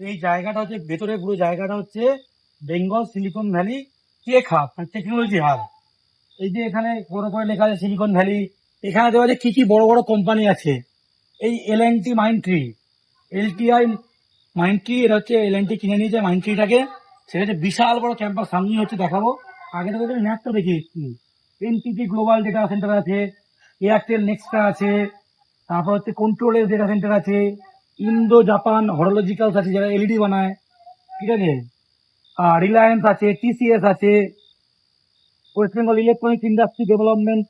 এই জায়গাটা হচ্ছে, ভেতরে পুরো জায়গাটা হচ্ছে Bengal silicon valley tech hub মানে টেকনোলজি হাব এই যে এখানে বড় করে লেখা আছে সিলিকন ভ্যালি, এখানে দেওয়া আছে কি কি বড় বড় কোম্পানি আছে। এই L and T Mindtree L T I Mindtree এটা হচ্ছে এল এন টি কিনে নিয়েছে মাইন্ড ট্রিটাকে সেটা হচ্ছে বিশাল বড় ক্যাম্পাস সামনে হচ্ছে দেখাবো। আগে থেকে তুমি ম্যাপটা দেখিয়ে এনটিপি গ্লোবাল ডেটা সেন্টার আছে এয়ারটেল নেক্সটা আছে, তারপর হচ্ছে কন্ট্রোলের ডেটা সেন্টার আছে। ইন্দো জাপান হরোলজিক্যালস আছে যারা এলইডি বানায়। ঠিক আছে? আর রিলায়েন্স আছে টিসিএস আছে। West Bengal electronic industry development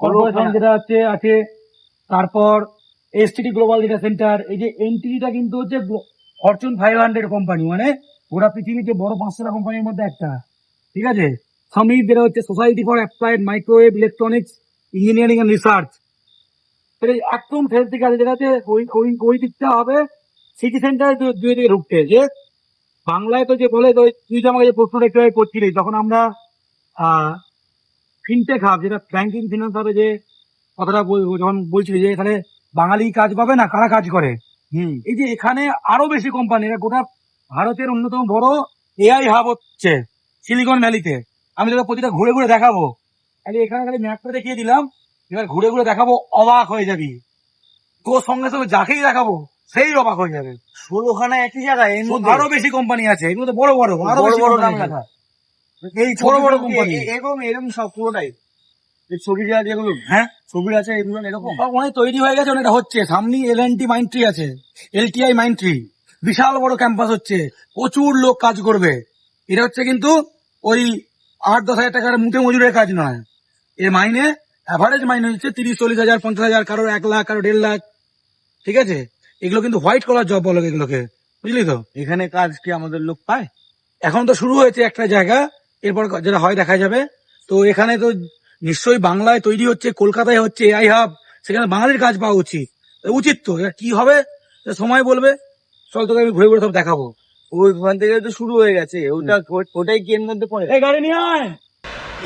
corporation যেটা আছে আছে। তারপর এসটিডি গ্লোবাল ডেটা সেন্টার এই যে এনটিডিটা কিন্তু হচ্ছে ফরচুন ফাইভ হান্ড্রেড কোম্পানি মানে গোটা পৃথিবীতে বড় পাঁচশোটা কোম্পানির মধ্যে একটা। ঠিক আছে? সমিত যেটা হচ্ছে society for applied microwave electronics engineering and research একদম ফেস দিকে আছে যেটাতে ওই ওই ওই দিকটা হবে সিটি সেন্টার দুই দিকে ঢুকতে। যে বাংলায় তো যে বলে তুই যে আমাকে যে প্রশ্নটা একটু আগে করছিলি তখন আমরা ফিনটেক হাব যেটা ব্যাংকিং ফিনান্স হবে যে কথাটা যখন বলছিলি যে এখানে বাঙালি কাজ পাবে না কারা কাজ করে? হুম। এই যে এখানে আরও বেশি কোম্পানি এটা গোটা ভারতের অন্যতম বড় এআই হাব হচ্ছে সিলিকন ভ্যালিতে আমি তোকে প্রতিটা ঘুরে ঘুরে দেখাবো। এখানে খালি ম্যাপটা দেখিয়ে দিলাম। এবার ঘুরে ঘুরে দেখাবো অবাক হয়ে যাবি। তোর সঙ্গে সঙ্গে যাকেই দেখাবো সেই অবাক হয়ে যাবে। ষোলোখানা একই জায়গায় আরও বেশি কোম্পানি আছে এগুলো তো বড় বড়। আরও বড় বড় নাম। লেখা। এই বড় বড় কোম্পানি এরকম এরকম সব পুরোটাই। এই ছবিটা যেগুলো হ্যাঁ? ছবি আছে এগুলো এরকম? অনেক তৈরি হয়ে গেছে অনেকটা হচ্ছে। সামনে এল এন টি মাইন্ট্রি আছে এলটিআই বিশাল বড় ক্যাম্পাস হচ্ছে প্রচুর লোক কাজ করবে। এটা হচ্ছে কিন্তু ওই আট দশ হাজার টাকার মুখে মজুরের কাজ নয়। এর মাইনে অ্যাভারেজ মাইনে হচ্ছে তিরিশ চল্লিশ হাজার পঞ্চাশ হাজার কারোর এক লাখ কারোর দেড় লাখ। ঠিক আছে? এগুলো কিন্তু হোয়াইট কলার জব বলো এগুলোকে। বুঝলি তো? এখানে কাজ কি আমাদের লোক পায়। এখন তো শুরু হয়েছে একটা জায়গা এরপর যেটা হয় দেখা যাবে। তো এখানে তো নিশ্চয়ই বাংলায় তৈরি হচ্ছে কলকাতায় হচ্ছে এআই হাব সেখানে বাঙালির কাজ পাওয়া উচিত। উচিত তো কি হবে? সময় বলবে। চল তোকে আমি ঘুরে ঘুরে সব দেখাবো। ওইখান থেকে তো শুরু হয়ে গেছে ওটা ওটাই কি এর মধ্যে পড়ে? গাড়ি নিয়ে আয়!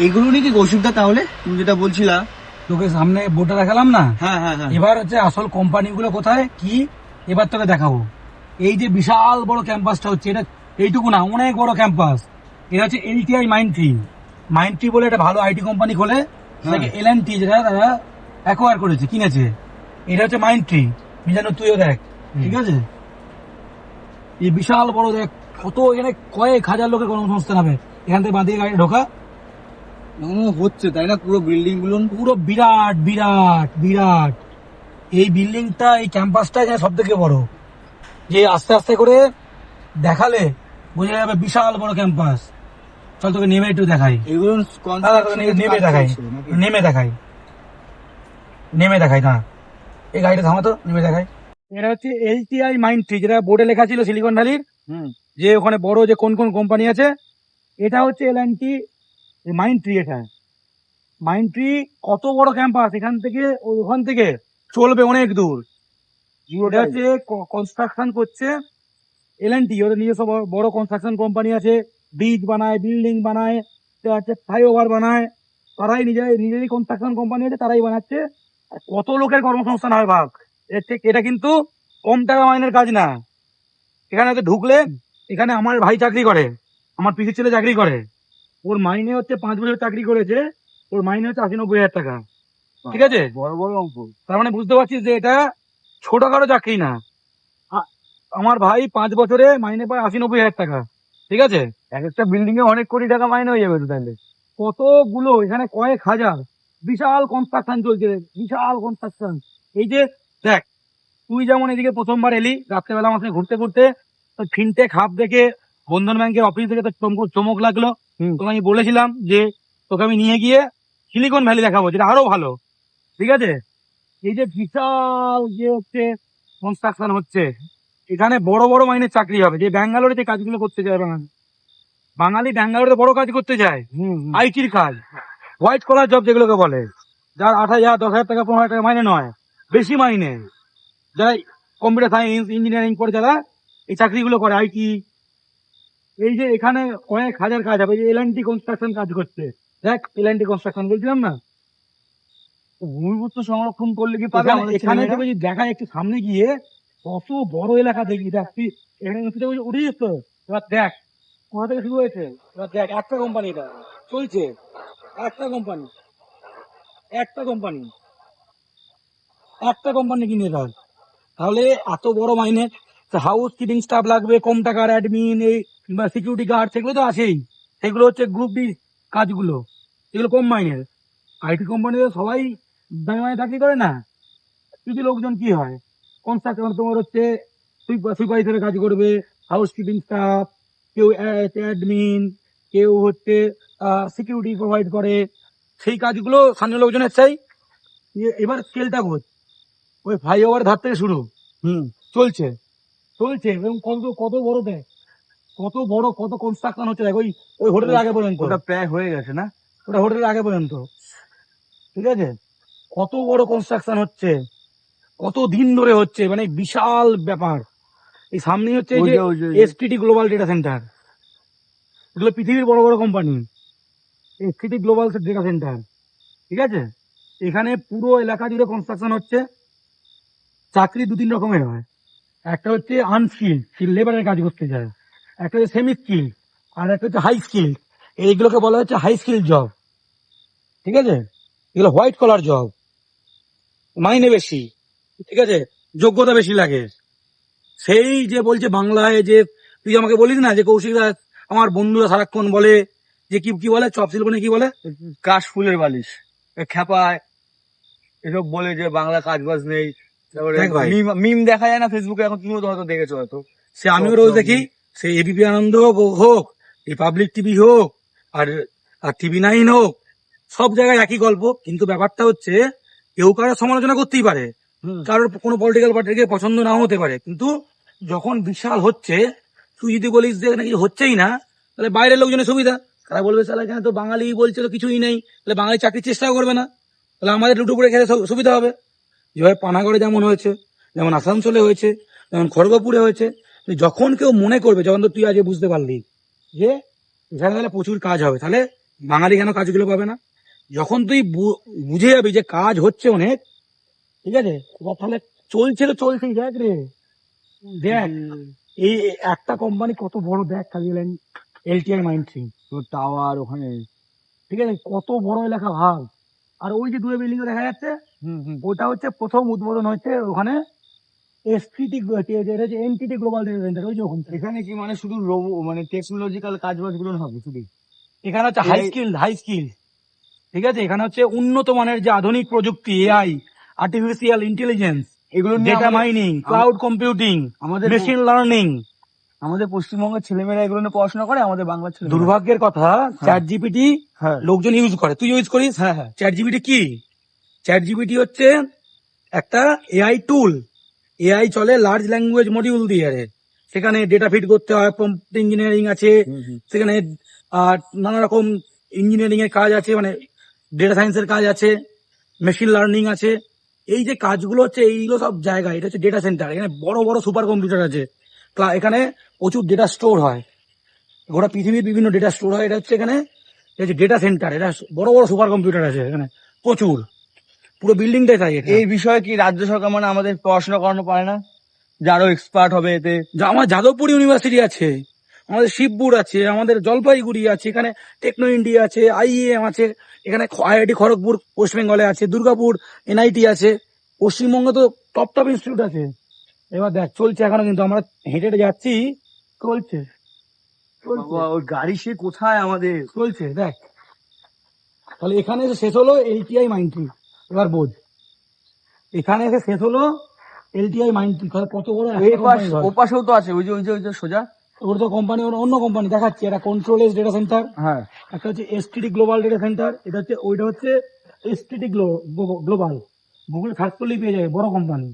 এইগুলো নাকি ওষুধটা তাহলে? তুমি যেটা বলছিলা। তোকে সামনে বোর্ডটা দেখালাম না? হ্যাঁ হ্যাঁ হ্যাঁ। এবার হচ্ছে আসল কোম্পানিগুলো কোথায়? কি? এবার তোকে দেখাবো। এই যে বিশাল বড় ক্যাম্পাসটা হচ্ছে এটা এইটুকু না অনেক বড় ক্যাম্পাস এটা হচ্ছে এলটিআই মাইন্ট্রি মাইন্ট্রি বলে একটা ভালো আইটি কোম্পানি খোলে। সেটাকে এল এন টি যেটা তারা অ্যাকোয়ার করেছে কিনেছে। এটা হচ্ছে মাইন্ট্রি মিজানো তুইও দেখ ঠিক আছে? এই বিশাল বড় দেখ কত এখানে কয়েক হাজার লোকের কর্মসংস্থান হবে। এখান থেকে বাঁধিয়ে গাড়ি ঢোকা। হচ্ছে তাই না? পুরো বিল্ডিংগুলো পুরো বিরাট বিরাট বিরাট। এই বিল্ডিংটা এই ক্যাম্পাসটা এখানে সব থেকে বড়। যে আস্তে আস্তে করে দেখালে বোঝা যাবে বিশাল বড় ক্যাম্পাস। চল তোকে নেমে একটু দেখাই। এগুলো দাদা, নেমে দেখাই। নেমে দেখাই। নেমে দেখাই না এই গাড়িটা থামাতো নেমে দেখাই। এটা হচ্ছে এলটিআই মাইন্ড ট্রি যেটা বোর্ডে লেখা ছিল সিলিকন ভ্যালির হুম। যে ওখানে বড় যে কোন কোন কোম্পানি আছে এটা হচ্ছে এল টি মাইন্ড ট্রি এটা। মাইন্ড ট্রি কত বড় ক্যাম্পাস এখান থেকে ওখান থেকে চলবে অনেক দূর। ওটা হচ্ছে কনস্ট্রাকশন করছে এল এন টি ওদের নিজস্ব বড়- কনস্ট্রাকশন কোম্পানি আছে। ব্রিজ বানায় বিল্ডিং বানায় হচ্ছে ফ্লাইওভার বানায়। তারাই নিজের নিজেরই কনস্ট্রাকশন কোম্পানি আছে তারাই বানাচ্ছে। কত লোকের কর্মসংস্থান হয় ভাগ? এর থেকে এটা কিন্তু কম টাকা মাইনের কাজ না। এখানে ঢুকলে এখানে আমার ভাই চাকরি করে আমার পিসির ছেলে চাকরি করে। ওর মাইনে হচ্ছে পাঁচ বছর চাকরি করেছে ওর মাইনে হচ্ছে আশি নব্বই হাজার টাকা। ঠিক আছে? বড় বড় অঙ্ক। তার মানে বুঝতে পারছিস যে এটা ছোট ছোটখাটো চাকরি না। আমার ভাই পাঁচ বছরে মাইনে পায় আশি নব্বই হাজার টাকা। ঠিক আছে? এক একটা বিল্ডিং এ অনেক কোটি টাকা মাইনে হয়ে যাবে তো তাহলে কতগুলো এখানে কয়েক হাজার। বিশাল কনস্ট্রাকশন চলছে বিশাল কনস্ট্রাকশন এই যে দেখ তুই যেমন এদিকে প্রথমবার এলি রাত্রেবেলা আমার ঘুরতে ঘুরতে ফিনটেক হাব দেখে বন্ধন ব্যাংকের অফিস থেকে তো চমক- চমক লাগল। তোকে আমি বলেছিলাম যে তোকে আমি নিয়ে গিয়ে সিলিকন ভ্যালি দেখাবো যেটা আরও ভালো। ঠিক আছে? এই যে বিশাল যে হচ্ছে কনস্ট্রাকশন হচ্ছে এখানে বড় বড় মাইনের চাকরি হবে। যে ব্যাঙ্গালোরে যে কাজগুলো করতে যায় বাঙালি। বাঙালি ব্যাঙ্গালোরে বড় কাজ করতে যায়। হুম আইটির কাজ। হোয়াইট কলার জব যেগুলোকে বলে যার আট হাজার দশ হাজার টাকা পনেরো হাজার টাকা মাইনে নয় বেশি মাইনে। যারা কম্পিউটার সায়েন্স ইঞ্জিনিয়ারিং করে যারা এই চাকরিগুলো করে আইটি এই যে এখানে কয়েক হাজার কাজ হবে এল এন কনস্ট্রাকশন কাজ করছে। দেখ এল এন কনস্ট্রাকশন বলছিলাম না? ভূমিপুত্র সংরক্ষণ করলে কি পাবে এখানে- তোকে যদি দেখায় একটু সামনে গিয়ে কত বড় এলাকা দেখি দেখ তুই এখানে উঠে যেত। এবার দেখ কোথা থেকে শুরু হয়েছে? এবার দেখ একটা কোম্পানি এটা চলছে। একটা কোম্পানি একটা কোম্পানি একটা কোম্পানি কিনে তাহলে এত বড় মাইনে হাউস কিপিং স্টাফ লাগবে কম টাকার অ্যাডমিন এই কিংবা সিকিউরিটি গার্ড সেগুলো তো আছেই। সেগুলো হচ্ছে গ্রুপ ডি কাজগুলো। এগুলো কম মাইনের আইটি কোম্পানিতে সবাই দামে মানে চাকরি করে না। কিছু লোকজন কি হয়? কনস্ট্রাকশন তোমার হচ্ছে সুপারভাইজারের কাজ করবে হাউস কিপিং স্টাফ কেউ অ্যাডমিন কেউ হচ্ছে সিকিউরিটি প্রোভাইড করে। সেই কাজগুলো স্থানীয় লোকজনের চাই এবার স্কেলটা বোঝ ওই ফ্লাইওভার ধার থেকে শুরু। হুম, চলছে। চলছে এবং কত কত বড় দেখ। কত বড় কত কনস্ট্রাকশন হচ্ছে দেখ ওই ওই হোটেলের আগে পর্যন্ত। ওটা প্রায় হয়ে গেছে না? ওটা হোটেলের আগে পর্যন্ত। ঠিক আছে? কত বড় কনস্ট্রাকশন হচ্ছে কত দিন ধরে হচ্ছে মানে বিশাল ব্যাপার। এই সামনে হচ্ছে এই যে। এসটিটি গ্লোবাল ডেটা সেন্টার এগুলো পৃথিবীর বড় বড় company STT global data center ঠিক আছে? এখানে পুরো এলাকা জুড়ে কনস্ট্রাকশন হচ্ছে। চাকরি দু তিন রকমের হয়। একটা হচ্ছে আনস্কিল স্কিল লেবারের কাজ করতে যায়। একটা হচ্ছে সেমি স্কিল আর একটা হচ্ছে হাই স্কিল এইগুলোকে বলা হচ্ছে হাই স্কিল জব ঠিক আছে? এগুলো হোয়াইট কলার জব মাইনে বেশি। ঠিক আছে? যোগ্যতা বেশি লাগে। সেই যে বলছে বাংলায় যে তুই আমাকে বলিস না যে কৌশিক দাস আমার বন্ধুরা সারাক্ষণ বলে যে কি কি বলে? চপ শিল্প নিয়ে কি বলে? কাশ ফুলের বালিশ। এ খ্যাপায়। এসব বলে যে বাংলা কাজ বাজ নেই। মিম- মিম দেখা যায় না ফেসবুকে এখন তুমিও হয়তো দেখেছ হয়তো। সে আমিও রোজ দেখি। সে এবিপি আনন্দ হোক হোক রিপাবলিক টিভি হোক আর আর টিভি নাইন হোক সব জায়গায় একই গল্প কিন্তু ব্যাপারটা হচ্ছে কেউ কারোর সমালোচনা করতেই পারে। কারোর কোনো পলিটিক্যাল পার্টিকে পছন্দ নাও হতে পারে কিন্তু যখন বিশাল হচ্ছে তুই যদি বলিস যে নাকি হচ্ছেই না তাহলে বাইরের লোকজনের সুবিধা। তারা বলবে তাহলে এখানে তো বাঙালি বলছে তো কিছুই নেই তাহলে বাঙালি চাকরির চেষ্টাও করবে না তাহলে আমাদের দুটো করে খেলে সুবিধা হবে। যেভাবে পানাগড়ে যেমন হয়েছে যেমন আসানসোলে হয়েছে যেমন খড়গপুরে হয়েছে যখন কেউ মনে করবে যখন তো তুই আজ বুঝতে পারলি যে এখানে তাহলে প্রচুর কাজ হবে তাহলে বাঙালি কেন কাজগুলো পাবে না? যখন তুই বুঝে যাবি যে কাজ হচ্ছে অনেক ঠিক আছে? এবার তাহলে চলছে তো চলছেই দেখ রে। দেখ এই একটা কোম্পানি কত বড় দেখ খালি এলটিআই মাইন্ড থ্রি টাওয়ার ওখানে। ঠিক আছে? কত বড় এলাকা ভাগ আর ওই যে দুটো বিল্ডিং দেখা যাচ্ছে হুম হুম। ওটা হচ্ছে প্রথম উদ্বোধন হচ্ছে ওখানে STT NTT global data center ওই যে ওখানটা। এখানে কি মানে শুধু রোবো মানে টেকনোলজিক্যাল কাজ বাজগুলো হবে শুধু? এখানে হচ্ছে হাই স্কিল হাই স্কিল ঠিক আছে? এখানে হচ্ছে উন্নত মানের যে আধুনিক প্রযুক্তি এআই আর্টিফিশিয়াল ইন্টেলিজেন্স এগুলো ডেটা মাইনিং ক্লাউড কম্পিউটিং আমাদের মেশিন লার্নিং আমাদের পশ্চিমবঙ্গের ছেলেমেয়েরা এগুলো নিয়ে পড়াশোনা করে আমাদের বাংলা ছেলে দুর্ভাগ্যের কথা চ্যাট জিপিটি হ্যাঁ। লোকজন ইউজ করে। তুই ইউজ করিস? হ্যাঁ হ্যাঁ। চ্যাট জিপিটি কি? চ্যাট জিপিটি হচ্ছে একটা এআই টুল এআই চলে লার্জ ল্যাঙ্গুয়েজ মডিউল দিয়ে রে। সেখানে ডেটা ফিট করতে হয় প্রম্পট ইঞ্জিনিয়ারিং আছে সেখানে আর নানা রকম ইঞ্জিনিয়ারিং এর কাজ আছে মানে ডেটা সায়েন্সের কাজ আছে মেশিন লার্নিং আছে। এই যে কাজগুলো হচ্ছে এইগুলো সব জায়গায় এটা হচ্ছে ডেটা সেন্টার এখানে বড় বড় সুপার কম্পিউটার আছে। এখানে প্রচুর ডেটা স্টোর হয়। গোটা পৃথিবীর বিভিন্ন ডেটা স্টোর হয় এটা হচ্ছে এখানে ডেটা সেন্টার এটা বড় বড় সুপার কম্পিউটার আছে এখানে প্রচুর। পুরো বিল্ডিংটাই তাই এটা। এই বিষয়ে কি রাজ্য সরকার মানে আমাদের পড়াশোনা করানো পারে না? যারও এক্সপার্ট হবে এতে। যা আমার যাদবপুর ইউনিভার্সিটি আছে আমাদের শিবপুর আছে আমাদের জলপাইগুড়ি আছে এখানে টেকনো ইন্ডিয়া আছে আইএম আছে এখানে আইআইটি খড়গপুর ওয়েস্ট বেঙ্গলে আছে দুর্গাপুর এনআইটি আছে পশ্চিমবঙ্গে তো টপ টপ ইনস্টিটিউট আছে। এবার দেখ চলছে এখনও কিন্তু আমরা হেঁটে হেঁটে যাচ্ছি। চলছে। চলছে। বাবা, গাড়ি সে কোথায় আমাদের? চলছে দেখ। তাহলে এখানে এসে শেষ হলো এলটিআই মাইন্ডটি এবার বোঝ। এখানে এসে শেষ হলো এলটিআই মাইন্ডটি কত বড় ও পাশেও তো আছে ওই যে ওই যে ওই যে সোজা। ওর তো কোম্পানি অন্য কোম্পানি দেখাচ্ছি এটা কন্ট্রোলেস ডেটা সেন্টার হ্যাঁ। একটা হচ্ছে এসটিডি গ্লোবাল ডেটা সেন্টার এটা হচ্ছে ওইটা হচ্ছে এসটিডি গ্লোবাল গুগল সার্চ করলেই পেয়ে যাবে বড় কোম্পানি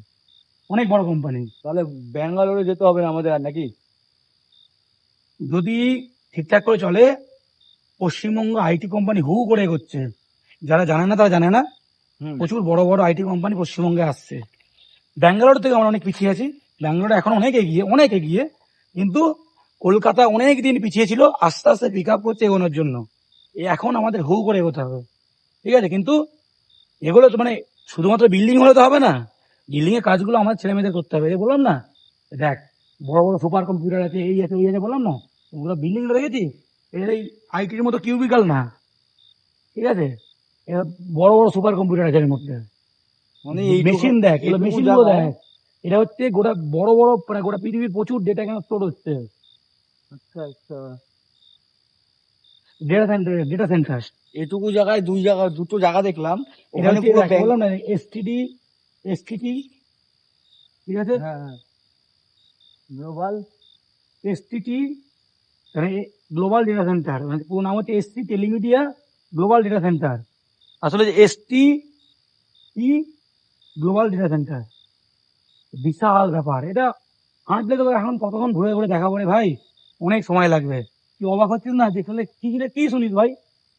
অনেক বড় কোম্পানি তাহলে ব্যাঙ্গালোরে যেতে হবে না আমাদের আর নাকি? যদি ঠিকঠাক করে চলে পশ্চিমবঙ্গ আইটি কোম্পানি হু করে এগোচ্ছে। যারা জানে না তারা জানে না। প্রচুর বড় বড় আইটি কোম্পানি পশ্চিমবঙ্গে আসছে। ব্যাঙ্গালোর থেকে আমরা অনেক পিছিয়ে আছি। ব্যাঙ্গালোর এখন অনেক এগিয়ে অনেক এগিয়ে, কিন্তু কলকাতা অনেক দিন পিছিয়ে ছিল, আস্তে আস্তে পিক আপ করছে এগোনোর জন্য। এখন আমাদের হু করে এগোতে হবে। ঠিক আছে? কিন্তু এগুলো তো মানে শুধুমাত্র বিল্ডিং হলে তো হবে না। বিল্ডিং এর কাজগুলো আমার ছেলে মেয়েদের করতে হবে। বললাম না? দেখ, বড় বড় সুপার কম্পিউটার আছে, এই আছে, ওই আছে, বললাম না? ওগুলো বিল্ডিং এটা এই আইটির মতো কিউবিকাল না। ঠিক আছে? বড় বড় সুপার কম্পিউটার আছে এর মধ্যে। মানে মেশিন দেখ এগুলো মেশিনগুলো দেখ। এটা হচ্ছে গোটা বড় বড় মানে গোটা পৃথিবীর প্রচুর ডেটা এখানে স্টোর হচ্ছে। আচ্ছা আচ্ছা। ডেটা সেন্টার ডেটা সেন্টার এটুকু জায়গায় দুই জায়গা দুটো জায়গা দেখলাম। ওখানে পুরো বললাম না এসটিডি এসটিটি ঠিক আছে? হ্যাঁ হ্যাঁ। গ্লোবাল এসটিটি মানে গ্লোবাল ডেটা সেন্টার মানে পুরো নাম হচ্ছে ST telemedia global data center আসলে যে ST E global data center বিশাল ব্যাপার। এটা হাঁটলে তো এখন কতক্ষণ ঘুরে ঘুরে দেখাবো রে ভাই? অনেক সময় লাগবে। কি অবাক হচ্ছিস না? যে তাহলে কি কি শুনিস ভাই?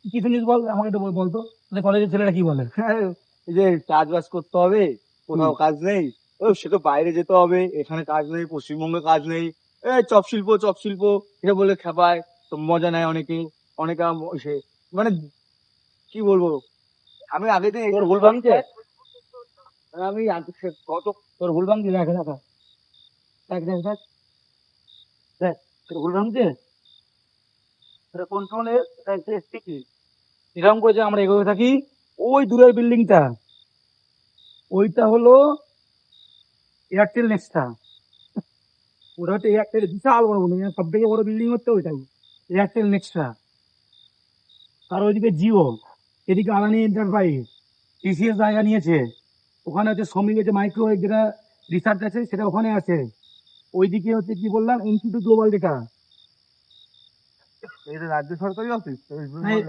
কি শুনিস বল আমাকে একটু বলতো। তাহলে কলেজের ছেলেরা কি বলে? হ্যাঁ, এই যে চাষবাস করতে হবে কোথাও কাজ নেই। ও সে তো বাইরে যেতে হবে এখানে কাজ নেই পশ্চিমবঙ্গে কাজ নেই। এই চপ শিল্প চপ শিল্প এটা বলে খেপায়। তো মজা নেয় অনেকে। অনেকে সে মানে কি বলব? আমি আগে দিন তোর ভুল ভাঙছে? আমি কত তোর ভুল ভাঙছে? দেখা, দেখ দেখ। দেখ দেখ তোর ভুল ভাঙছে? কন্ট্রোলে এরকম করে যে আমরা এগোতে থাকি, ওই দূরের বিল্ডিংটা ওইটা হলো এয়ারটেল নেক্সটা ওটা হচ্ছে এয়ারটেল বিশাল বড় বিল্ডিং সব থেকে বড় বিল্ডিং হচ্ছে ওইটাই। এয়ারটেল নেক্সটা আর ওইদিকে জিও এদিকে আদানি এন্টারপ্রাইজ টিসিএস জায়গা নিয়েছে। ওখানে হচ্ছে শ্রমিক যে মাইক্রো যেটা রিসার্চ আছে সেটা ওখানে আছে। ওইদিকে হচ্ছে কি বললাম ইনস্টিটিউট গ্লোবাল ডেটা এটা রাজ্য সরকারি অফিস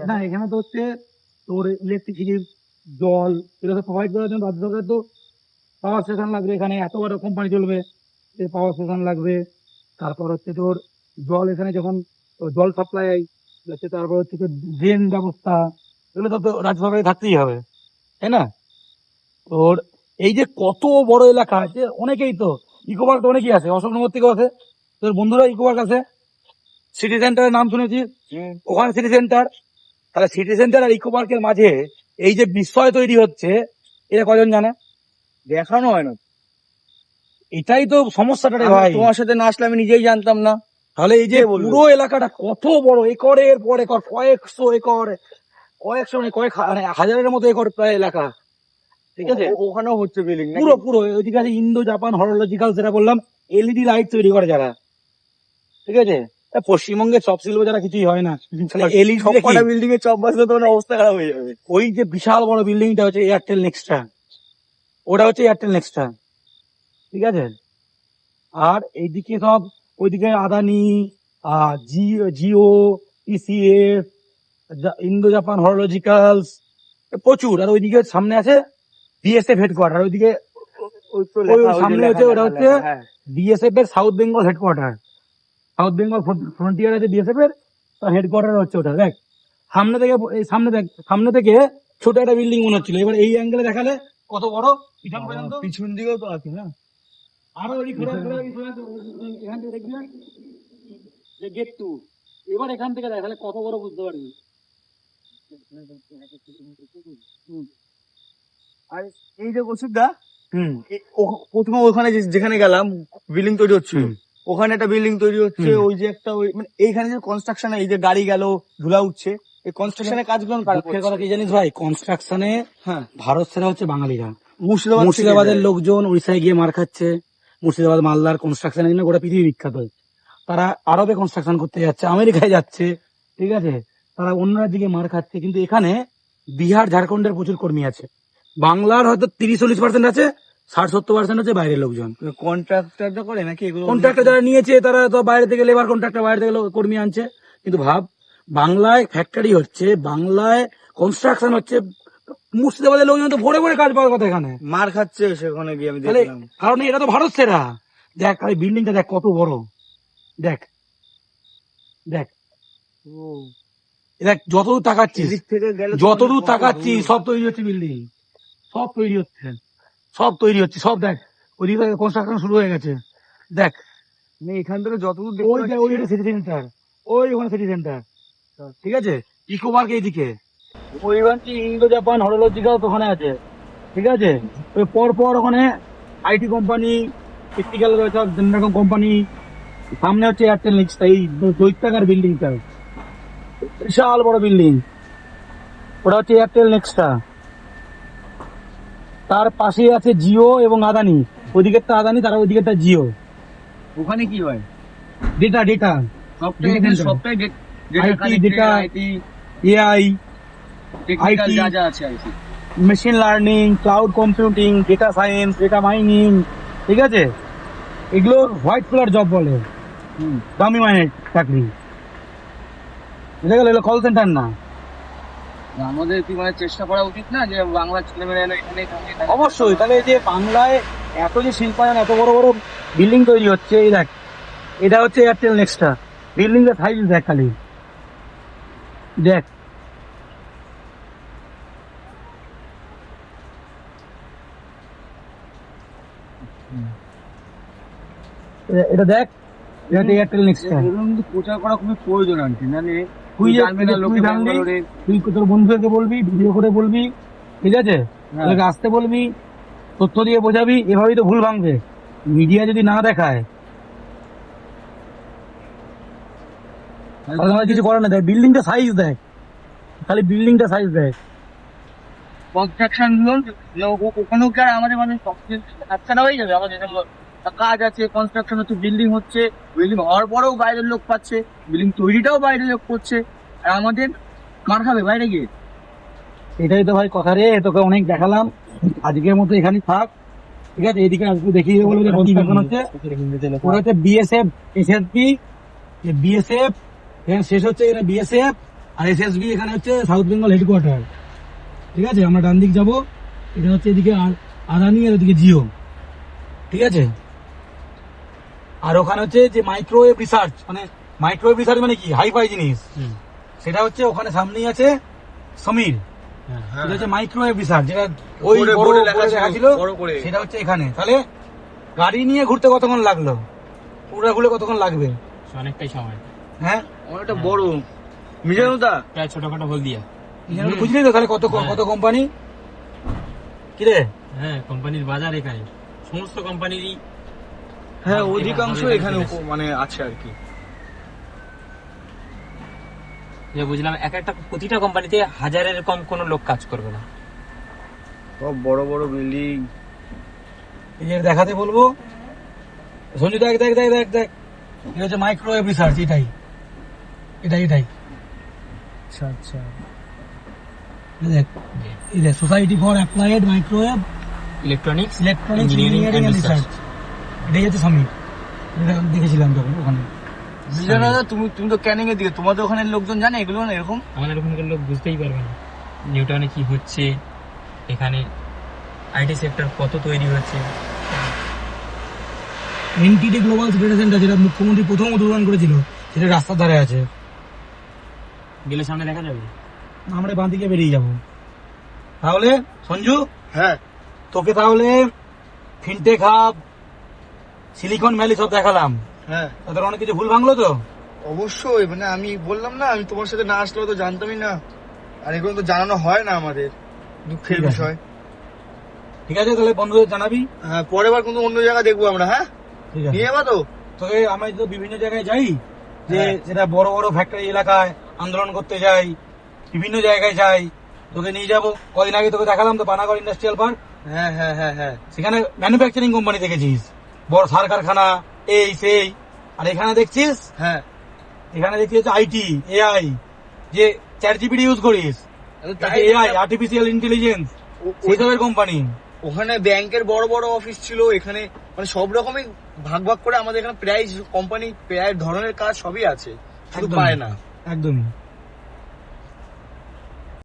না এখানে তো হচ্ছে তোর ইলেকট্রিসিটি জল এগুলো প্রোভাইড করার জন্য রাজ্য সরকার তো পাওয়ার স্টেশন লাগবে এখানে। এত বড় কোম্পানি চলবে পাওয়ার স্টেশন লাগবে। তারপর হচ্ছে তোর জল এখানে যখন জল সাপ্লাই হচ্ছে তারপর হচ্ছে তোর ড্রেন ব্যবস্থা। এগুলো তো রাজ্য সরকারে থাকতেই হবে তাই না? তোর এই যে কত বড় এলাকা আছে অনেকেই তো ইকো পার্ক তো অনেকেই আছে অশোকনগর থেকেও আছে তোর বন্ধুরা ইকো পার্ক আছে সিটি সেন্টারের নাম শুনেছিস ওখানে সিটি সেন্টার তাহলে সিটি সেন্টার আর ইকো পার্কের মাঝে এই যে বিস্ময় তৈরি হচ্ছে এটা কজন জানে? দেখানো হয় না। এটাই তো সমস্যাটা রে ভাই। তোমার সাথে না আসলে আমি নিজেই জানতাম না। তাহলে এই যে? পুরো এলাকাটা কত বড় একরের পর একর কয়েকশো একর কয়েকশো মানে কয়েক মানে হাজারের মতো একর প্রায় এলাকা। ঠিক আছে? ওখানেও হচ্ছে বিল্ডিং পুরো পুরো ওইদিকে আছে ইন্দো জাপান হরোলজিক্যাল যেটা বললাম এলইডি লাইট তৈরি করে যারা। ঠিক আছে? পশ্চিমবঙ্গে চপ শিল্প যারা কিছুই হয় না। সবকটা বিল্ডিং এর চপ বাজলে তো অবস্থা খারাপ হয়ে যাবে। ওই যে বিশাল বড় বিল্ডিংটা হচ্ছে এয়ারটেল নেক্সট্রা ওটা হচ্ছে এয়ারটেল নেক্সট্রা ঠিক আছে? আর এইদিকে সব ওইদিকে আদানি আহ, জি- Jio ECF Indo Japan horologicals প্রচুর আর ওইদিকে সামনে আছে বিএসএফ হেডকোয়ার্টার ওইদিকে সামনে হচ্ছে ওটা হচ্ছে হ্যাঁ। বিএসএফ এর south Bengal headquarter south Bengal frontier আছে বিএসএফ এর তার হেডকোয়ার্টার হচ্ছে ওটা দেখ। সামনে থেকে এই সামনে দেখ সামনে থেকে ছোট একটা বিল্ডিং মনে হচ্ছিল এবার এই অ্যাঙ্গেলে দেখালে কত বড় পিছন পর্যন্ত? পিছন দিকেও তো আছে না আরও ওই ঘোরা ঘোরা এখান থেকে দেখবি যে গেট টু এবার এখান থেকে দেখ তাহলে কত বড় বুঝতে পারবি। আর এই যে ওষুধটা প্রথমে ওখানে যেখানে গেলাম বিল্ডিং তৈরি হচ্ছিল। হুম। ওখানে একটা বিল্ডিং তৈরি হচ্ছে ওই যে একটা ওই মানে এইখানে যে কনস্ট্রাকশন এই যে গাড়ি গেল ধুলা উঠছে এই কনস্ট্রাকশনের কাজগুলো দুঃখের কথা কি জানিস ভাই? কনস্ট্রাকশনে হ্যাঁ। ভারত সেরা হচ্ছে বাঙালিরা। মুর্শিদাবাদ মুর্শিদাবাদের লোকজন উড়িষ্যায় গিয়ে মার খাচ্ছে। মুর্শিদাবাদ মালদার কনস্ট্রাকশন জন্য গোটা পৃথিবী বিখ্যাত। তারা আরবে কনস্ট্রাকশন করতে যাচ্ছে আমেরিকায় যাচ্ছে ঠিক আছে? তারা অন্য দিকে মার খাচ্ছে। কিন্তু এখানে বিহার ঝাড়খণ্ডের প্রচুর কর্মী আছে। বাংলার হয়তো তিরিশ চল্লিশ পার্সেন্ট আছে ষাট সত্তর পার্সেন্ট হচ্ছে বাইরের লোকজন। কন্ট্রাক্টরটা করে নাকি এগুলো? কন্ট্রাক্টর যারা নিয়েছে তারা তো বাইরে থেকে লেবার কন্ট্রাক্টর বাইরে থেকে কর্মী আনছে। কিন্তু ভাব বাংলায় ফ্যাক্টরি হচ্ছে বাংলায় কনস্ট্রাকশন হচ্ছে মুর্শিদাবাদের লোকজন তো ভরে ভরে কাজ পাওয়ার কথা এখানে। মার খাচ্ছে সেখানে গিয়ে আমি দেখলাম। কারণ এটা তো ভারত সেরা। দেখ এই বিল্ডিংটা দেখ কত বড়। দেখ। দেখ। ও, দেখ যতদূর তাকাচ্ছিস এদিক থেকে গেলে যতদূর তাকাচ্ছি সব তৈরি হচ্ছে বিল্ডিং সব তৈরি হচ্ছে সব তৈরি হচ্ছে সব দেখ ওইদিকে থেকে কনস্ট্রাকশন শুরু হয়ে গেছে দেখ। মানে এখান থেকে যতদূর ওই যে ওই সিটি সেন্টার ওই ওখানে সিটি সেন্টার ঠিক আছে? ইকো পার্ক এইদিকে। ওই ইন্দো জাপান হরোলজিক্যাল ওখানে আছে ঠিক আছে? ওই পর পর ওখানে আইটি কোম্পানি টেকনিক্যাল রয়েছে কোম্পানি সামনে হচ্ছে এয়ারটেল নেক্সট এই দৈত্যাকার বিল্ডিংটা বিশাল বড় বিল্ডিং। ওটা হচ্ছে এয়ারটেল নেক্সটা তার পাশে আছে জিও এবং আদানি ওইদিকেরটা আদানি তার ওইদিকেরটা জিও ওখানে কি হয়? Data data AI machine learning cloud computing data science data mining ঠিক আছে? এগুলো হোয়াইট কালার জব বলে। দামি মাইনের চাকরি। বুঝে গেল কল সেন্টার না। আমাদের কি মানে চেষ্টা করা উচিত না যে বাংলা ছেলেমেয়েরা এখানে অবশ্যই তাহলে যে বাংলায় এত যে শিল্পায়ন এত বড় বড় বিল্ডিং তৈরি হচ্ছে এই দেখ এটা হচ্ছে এয়ারটেল নেক্সটটা বিল্ডিং এর সাইজ দেখ খালি। দেখ। এটা- এটা দেখ এটা এয়ারটেল নেক্সটটা এগুলো কিন্তু প্রচার করা খুবই প্রয়োজন আনটি নাহলে তুই তুই তুই তোর বন্ধুদেরকে বলবি ভিডিও করে বলবি ঠিক আছে? হ্যাঁ। আসতে বলবি তথ্য দিয়ে বোঝাবি এভাবেই তো ভুল ভাঙবে। মিডিয়া যদি না দেখায় কিছু করার না দেখ বিল্ডিংটা সাইজ দেখ। খালি বিল্ডিংটা সাইজ দেখ। কনস্ট্রাকশন ও- ওখানেও কি আর আমাদের মানে আচ্ছা না হয়ে যাবে? আমাদের কাজ আছে কনস্ট্রাকশন হচ্ছে বিল্ডিং হচ্ছে বিল্ডিং হওয়ার পরেও বাইরের লোক পাচ্ছে বিল্ডিং তৈরিটাও বাইরের লোক করছে, আর আমাদের মার খাবে বাইরে গিয়ে? এটাই তো ভাই কথা রে, তোকে অনেক দেখালাম, আজকের মতো এখানে থাক, ঠিক আছে? এদিকে দেখিয়ে দেবো যে কনস্ট্রাকশন হচ্ছে ওরা হচ্ছে বিএসএফ এসএসবি বিএসএফ শেষ হচ্ছে এখানে বিএসএফ আর এসএসবি এখানে হচ্ছে সাউথ বেঙ্গল হেডকোয়ার্টার ঠিক আছে? আমরা ডান দিক যাব, এটা হচ্ছে এদিকে আদানি আর ওদিকে জিও। ঠিক আছে? আর ওখানে হচ্ছে যে মাইক্রোওয়েভ রিসার্চ মানে মাইক্রোওয়েভ রিসার্চ মানে কি? হাইফাই জিনিস। সেটা হচ্ছে ওখানে সামনেই আছে সমীর। এটা হচ্ছে মাইক্রোওয়েভ রিসার্চ যেটা ওই বোর্ডে- বড় লেখা ছিল, ছিল বড় করে। সেটা হচ্ছে এখানে। তাহলে গাড়ি নিয়ে ঘুরতে কতক্ষণ লাগল? পুরো ঘুরে কতক্ষণ লাগবে? অনেকটাই সময়। হ্যাঁ? অনেকটা বড়। মিজানুদা? প্রায় ছোটখাটো হলদিয়া। এখানে তো বুঝলি তো তাহলে কত হ্যাঁ। কত কোম্পানি কিরে? হ্যাঁ কোম্পানির বাজার এখানে। সমস্ত কোম্পানিরই হ্যাঁ অধিকাংশ এখানে মানে আছে আর কি। যে বুঝলাম এক একটা প্রতিটা কোম্পানিতে হাজারের কম কোনো লোক কাজ করবে না। সব বড় বড় বিল্ডিং এই যে দেখাতে বলব। সঞ্জু দেখ দেখ দেখ দেখ দেখ। এটা হচ্ছে মাইক্রোওয়েভ রিসার্চ এটাই। এটাই এটাই। আচ্ছা আচ্ছা। দেখ এই দেখ society for applied microwave electronics electronics engineering research এটাই হচ্ছে সমীর এটা দেখেছিলাম তখন ওখানে। মিজানুদা তুমি তুমি তো ক্যানিং এর দিকে। তোমাদের ওখানে লোকজন জানে? এগুলো না এরকম? আমাদের ওখানকার লোক বুঝতেই পারবে না। নিউটনে কি হচ্ছে? এখানে আইটি সেক্টর কত তৈরি হচ্ছে? এনটিডি গ্লোবাল ডেটা সেন্টার যেটা মুখ্যমন্ত্রী প্রথম উদ্বোধন করেছিল সেটা রাস্তার ধারে আছে। গেলে সামনে দেখা যাবে। আমরা বাঁ দিকে বেরিয়ে যাব। তাহলে সঞ্জু? হ্যাঁ। তোকে তাহলে ফিনটেক হাব সিলিকন ভ্যালি সব দেখালাম। হ্যাঁ। তাদের অনেক কিছু ভুল ভাঙলো তো? অবশ্যই মানে আমি বললাম না আমি তোমার সাথে না আসলেও তো জানতামই না। আর এগুলো তো জানানো হয় না আমাদের দুঃখের বিষয়। ঠিক আছে তাহলে বন্ধুদের জানাবি? হ্যাঁ পরের বার কিন্তু অন্য জায়গা দেখব আমরা হ্যাঁ? নিয়ে যাবা তো? তোকে আমি তো বিভিন্ন জায়গায় যাই যে হ্যাঁ। যেটা বড় বড় ফ্যাক্টরি এলাকায় আন্দোলন করতে যাই বিভিন্ন জায়গায় যাই তোকে নিয়ে যাব। কদিন আগে তোকে দেখালাম তো পানাগড় ইন্ডাস্ট্রিয়াল পার্ক হ্যাঁ হ্যাঁ হ্যাঁ হ্যাঁ। সেখানে ম্যানুফ্যাকচারিং কোম্পানি দেখেছিস? বড় সার কারখানা এই সেই। আর এখানে দেখছিস? হ্যাঁ। এখানে দেখছিস আইটি এআই যে চ্যাট জিপিটি ইউজ করিস। এআই আর্টিফিশিয়াল ইন্টেলিজেন্স ও- সেই সবের কোম্পানি ওখানে ব্যাংকের বড় বড় অফিস ছিল। এখানে মানে সব রকমই ভাগ ভাগ করে আমাদের এখানে প্রায় কোম্পানি প্রায় ধরনের কাজ সবই আছে। শুধু পায় না। একদমই।